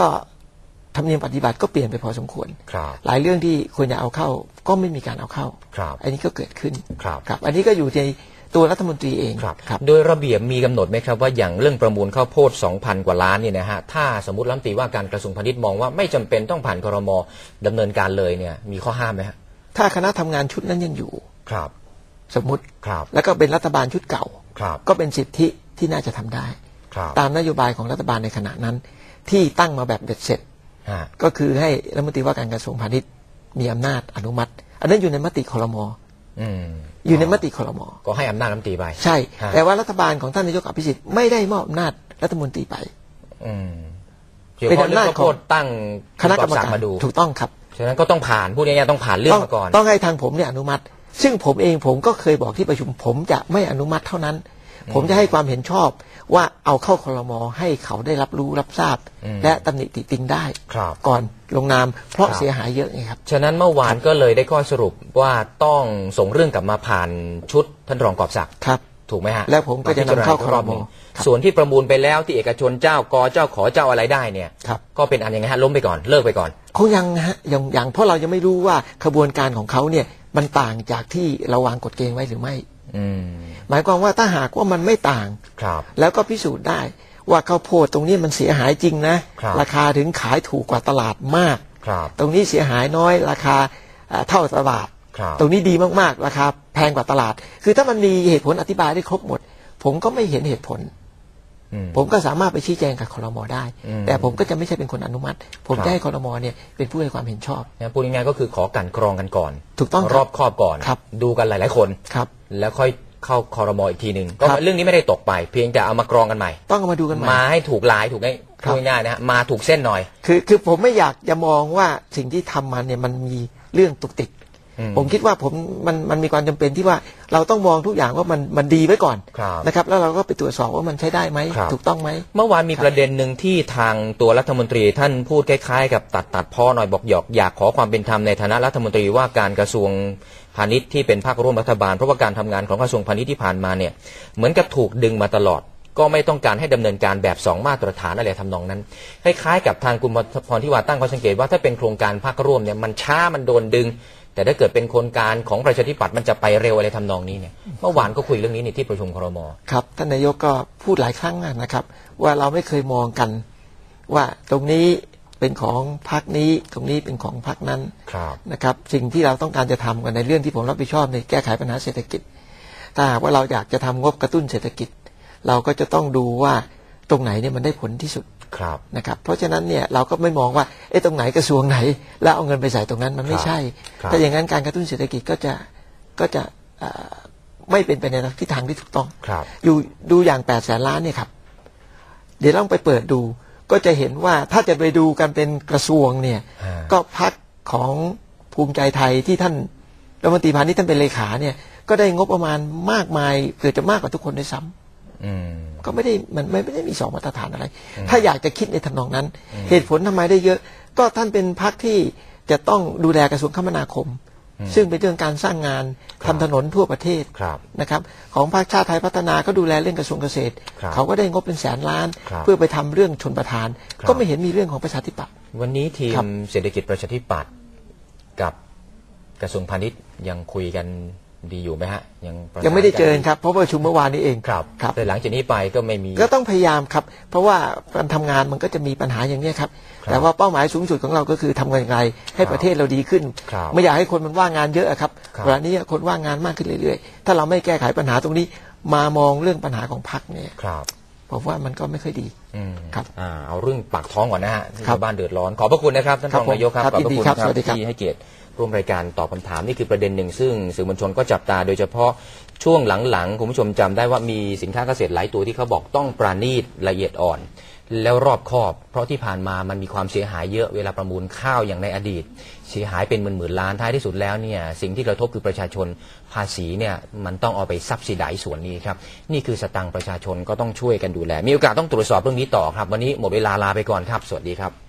ก็ธรรมเนียมปฏิบัติก็เปลี่ยนไปพอสมควรครับหลายเรื่องที่ควรจะเอาเข้าก็ไม่มีการเอาเข้าครับอันนี้ก็เกิดขึ้นครับครับอันนี้ก็อยู่ในตัวรัฐมนตรีเองครับครับโดยระเบียบมีกำหนดไหมครับว่าอย่างเรื่องประมูลข้าวโพด 2,000 กว่าล้านเนี่ยนะฮะถ้าสมมติรัฐมนตรีว่าการกระทรวงพาณิชย์มองว่าไม่จำเป็นต้องผ่านครมดำเนินการเลยเนี่ยมีข้อห้ามไหมฮะถ้าคณะทำงานชุดนั้นยังอยู่ครับ สมมุติครับแล้วก็เป็นรัฐบาลชุดเก่าครับก็เป็นสิทธิที่น่าจะทำได้ครับ ตามนโยบายของรัฐบาลในขณะนั้น ที่ตั้งมาแบบเด็ดเสร็จฮะก็คือให้รัฐมนตรีว่าการกระทรวงพาณิชย์มีอำนาจอนุมัติ อันนั้นอยู่ในมติคลมอืมอยู่ในมติคลมก็ให้อำนาจรัฐมนตรีไปใช่ฮะแต่ว่ารัฐบาลของท่านนายกอภิสิทธิ์ไม่ได้มอบอำนาจรัฐมนตรีไปอืมเกี่ยวกับเรื่องข้าวโพดตั้งคณะกรรมสั่กางรมาดูถูกต้องครับฉะนั้นก็ต้องผ่านพูดง่ายๆต้องผ่านเรื่องต้องมาก่อน ต้องให้ทางผมเนี่ยอนุมัติ ซึ่งผมเองผมก็เคยบอกที่ประชุมผมจะไม่อนุมัติเท่านั้น ผมจะให้ความเห็นชอบว่าเอาเข้าคลมให้เขาได้รับรู้รับทราบอืมและตำหนิติติงได้ครับก่อนลงนามเพราะครับเสียหายเยอะไงครับ ฉะนั้นเมื่อวานก็เลยได้ข้อสรุปว่าต้องส่งเรื่องกลับมาผ่านชุดท่านรองกอบศักดิ์ครับถูกไหมฮะ แล้วผมก็จะนำเข้าพิจรณอีกรอบหนึ่งครมครับส่วนที่ประมูลไปแล้วที่เอกชนเจ้ากอเจ้าขอเจ้าอะไรได้เนี่ยครับก็เป็นอันยังไงฮะล้มไปก่อนเลิกไปก่อนคงยังฮะยังยังเพราะเรายังไม่รู้ว่าขบวนการของเขาเนี่ยมันต่างจากที่เราวางกฎเกณฑ์ไว้หรือไม่อืม หมายความว่าถ้าหากว่ามันไม่ต่างครับ แล้วก็พิสูจน์ได้ ว่าข้าวโพดตรงนี้มันเสียหายจริงนะครับราคาถึงขายถูกกว่าตลาดมากครับตรงนี้เสียหายน้อย ราคาเอ่อเท่าตลาดครับตรงนี้ดีมากๆ ราคาแพงกว่าตลาด คือถ้ามันมีเหตุผลอธิบายได้ครบหมด ผมก็ไม่เห็นเหตุผลอืม ผมก็สามารถไปชี้แจงกับคอรมอได้อืมแต่ผมก็จะไม่ใช่เป็นคนอนุมัติ ผมครับจะให้คอรมอเนี่ยเป็นผู้ให้ความเห็นชอบนะพูดง่ายๆก็คือขอกลันกรองกันก่อน ถูกต้องรอบครอบก่อนครับดูกันหลาย ๆ คนครับ แล้วค่อยเข้าคอรมออีกทีหนึ่งก็ครับเรื่องนี้ไม่ได้ตกไป เพียงแต่เอามากรองกันใหม่ ต้องเอามาดูกันใหม่มาให้ถูกลายถูกง่ายครับพูดง่ายๆนะฮะมาถูกเส้นหน่อย คือคือผมไม่อยากจะมองว่าสิ่งที่ทำมาเนี่ยมันมีเรื่องตุกติกอืม ผมคิดว่าผมมันมันมีความจำเป็นที่ว่าเราต้องมองทุกอย่างว่ามันมันดีไว้ก่อนครับนะครับแล้วเราก็ไปตรวจสอบว่ามันใช้ได้ไหมครับถูกต้องไหมเมื่อวานมีประเด็นหนึ่งที่ทางตัวรัฐมนตรีท่านพูดคล้ายๆ กับตัดตัดพ่อหน่อยบอกหยอกอยากขอความเป็นธรรมในฐานะรัฐมนตรีว่าการกระทรวงพาณิชย์ที่เป็นภาคร่วมรัฐบาลเพราะว่าการทำงานของกระทรวงพาณิชย์ที่ผ่านมาเนี่ยเหมือนกับถูกดึงมาตลอดก็ไม่ต้องการให้ดำเนินการแบบสองมาตรฐานอะไรทำนองนั้น คล้ายๆกับทางคุณพรทิวาตั้งข้อสังเกตว่าถ้าเป็นโครงการภาคร่วมเนี่ยมันช้ามันโดนดึง แต่ถ้าเกิดเป็นโครงการของประชาธิปัตย์มันจะไปเร็วอะไรทำนองนี้เนี่ยเมื่อวานก็คุยเรื่องนี้นี่ที่ประชุมครมครับท่านนายกก็พูดหลายครั้งนะครับ ว่าเราไม่เคยมองกัน ว่าตรงนี้เป็นของพรรคนี้ตรงนี้เป็นของพรรคนั้นครับนะครับสิ่งที่เราต้องการจะทำกันในเรื่องที่ผมรับผิดชอบในแก้ไขปัญหาเศรษฐกิจ ถ้าหากว่าเราอยากจะทำงบกระตุ้นเศรษฐกิจ เราก็จะต้องดูว่าตรงไหนเนี่ยมันได้ผลที่สุดครับนะครับ เพราะฉะนั้นเนี่ยเราก็ไม่มองว่า เอ๊ะตรงไหนกระทรวงไหน แล้วเอาเงินไปใส่ตรงนั้นมันไม่ใช่ ครับ ถ้าอย่างนั้นการกระตุ้นเศรษฐกิจก็จะก็จะเอ่อไม่เป็นไปในทิศทางที่ถูกต้อง ครับ อยู่ดูอย่างแปดแสนล้านเนี่ยครับ เดี๋ยวลองไปเปิดดู ก็จะเห็นว่าถ้าจะไปดูกันเป็นกระทรวงเนี่ยฮะก็พักของภูมิใจไทยที่ท่านรัฐมนตรีพาณิชย์ท่านเป็นเลขาเนี่ย ก็ได้งบประมาณมากมายเกือบจะมากกว่าทุกคนด้วยซ้ำอืม ก็ไม่ได้มันไม่ไม่ได้มีสองมาตรฐานอะไร ถ้าอยากจะคิดในทำนองนั้น เหตุผลทำไมได้เยอะ ก็ท่านเป็นพักที่จะต้องดูแลกระทรวงคมนาคม ซึ่งเป็นเรื่องการสร้างงานครัทำบถนนทั่วประเทศครับนะครับ ของภาคชาติไทยพัฒนาก็ดูแลเรื่องกระทรวงเกษตรครับเขาก็ได้งบเป็นแสนล้านครับเพื่อไปทำเรื่องชนประทานครับก็ไม่เห็นมีเรื่องของประชาธิปัตย์วันนี้ทีครัมบเศรษฐกิจประชาธิปัตย์กับกระทรวงพาณิชย์ยังคุยกัน ดีอยู่ไหมฮะยังประสานยังไม่ได้เจอกันครับ เพราะว่าประชุมเมื่อวานนี้เองครับครับแต่หลังจากนี้ไปก็ไม่มี ก็ต้องพยายามครับ เพราะว่าการทำงานมันก็จะมีปัญหาอย่างนี้ยครับ ครับแต่ว่าเป้าหมายสูงสุดของเราก็คือทำงานอย่างไร ให้ครับประเทศเราดีขึ้น ครับไม่อยากให้คนมันว่างงานเยอะอะครับครับ เวลานี้คนว่างงานมากขึ้นเรื่อยๆ ถ้าเราไม่แก้ไขปัญหาตรงนี้ มามองเรื่องปัญหาของพรรคเนี่ยครับผมว่ามันก็ไม่ค่อยดี อืมครับอ่าเอาเรื่องปากท้องก่อนนะฮะที่ครับชาวบ้านเดือดร้อนขอบพระคุณนะครับท่านครัรบองนายกครับครับขอบพระยินดีคุณครับสวัสดีครับ ที่ให้เกียรติ ร่วมรายการตอบคำถามนี่คือประเด็นหนึ่งซึ่งสื่อมวลชนก็จับตาโดยเฉพาะช่วงหลังๆคุณผู้ชมจำได้ว่ามีสินค้าเกษตรหลายตัวที่เขาบอกต้องปราณีตละเอียดอ่อน แล้วรอบคอบ เพราะที่ผ่านมามันมีความเสียหายเยอะเวลาประมูลข้าวอย่างในอดีต เสียหายเป็นหมื่นๆล้านท้ายที่สุดแล้วเนี่ยสิ่งที่กระทบคือประชาชนภาษีเนี่ยมันต้องเอาไปซับซิไดส่วนนี้ครับนี่คือสตังค์ประชาชนก็ต้องช่วยกันดูแล มีโอกาสต้องตรวจสอบเรื่องนี้ต่อครับ วันนี้หมดเวลาลาไปก่อนครับ สวัสดีครับ